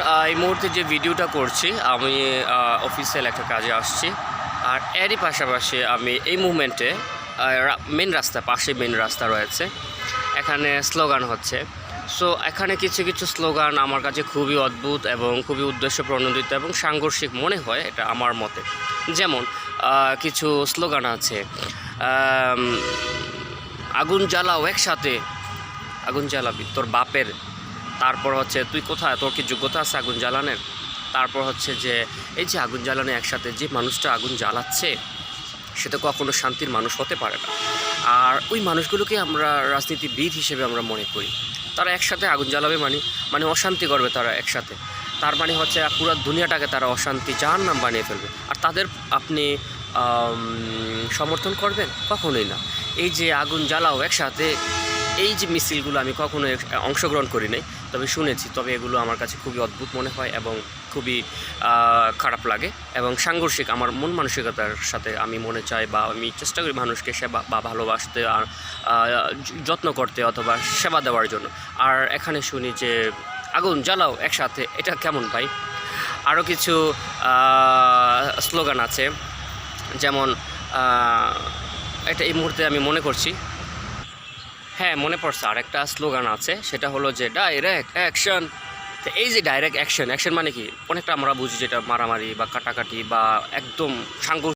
আহ, এই মুহূর্তে যে ভিডিওটা করছি আমি অফিসিয়াল একটা কাজে আসছি। আর এরই পাশাপাশি আমি এই মুভমেন্টে মেন রাস্তা পাশে মেন রাস্তা রয়েছে। এখানে স্লোগান হচ্ছে। সো এখানে কিছু কিছু স্লোগান আমার কাছে খুবই অদ্ভুত এবং খুবই উদ্দেশ্য প্রণোদিত এবং সাংঘর্ষিক মনে হয় এটা আমার মতে। যেমন কিছু স্লোগান আছে আগুন জ্বালাও একসাথে। আগুন জ্বালাবি তোর বাপের তারপর হচ্ছে, তুই কোথায়? তোর কি যোগ্যতা আছে আগুন জ্বালানের? তারপর হচ্ছে যে, এই যে আগুন জ্বালানো একসাথে যে মানুষটা আগুন জ্বালাচ্ছে, সে তো কখনো শান্তির মানুষ হতে পারে না। আর ওই মানুষগুলোকে আমরা রাজনীতিবিদ হিসেবে আমরা মনে করি। তারা একসাথে আগুন জ্বালাবে মানে মানে অশান্তি করবে তারা একসাথে। তার মানে হচ্ছে, পুরো দুনিয়াটাকে তারা অশান্তি যার নাম বানিয়ে ফেলবে। আর তাদের আপনি সমর্থন করবেন? কখনোই না। এই যে আগুন জ্বালাও একসাথে এই যে মিছিলগুলো আমি কখনো অংশগ্রহণ করি নাই, তবে শুনেছি, তবে এগুলো আমার কাছে খুবই অদ্ভুত মনে হয় এবং খুবই খারাপ লাগে এবং সাংঘর্ষিক আমার মন মানসিকতার সাথে আমি মনে চাই বা আমি চেষ্টা করি মানুষকে সেবা বা ভালোবাসতে আর যত্ন করতে অথবা সেবা দেওয়ার জন্য। আর এখানে শুনি যে, আগুন জ্বালাও একসাথে, এটা কেমন ভাই? আরও কিছু স্লোগান আছে, যেমন এটা এই মুহূর্তে আমি মনে করছি হ্যাঁ মনে পড়ছে। আর একটা স্লোগান আছে, সেটা হলো যে ডাইরেক্ট অ্যাকশন তো এই যে ডাইরেক্ট অ্যাকশন অ্যাকশন মানে কি? অনেকটা আমরা বুঝি যেটা মারামারি বা কাটাকাটি বা একদম সাংঘর্ষিক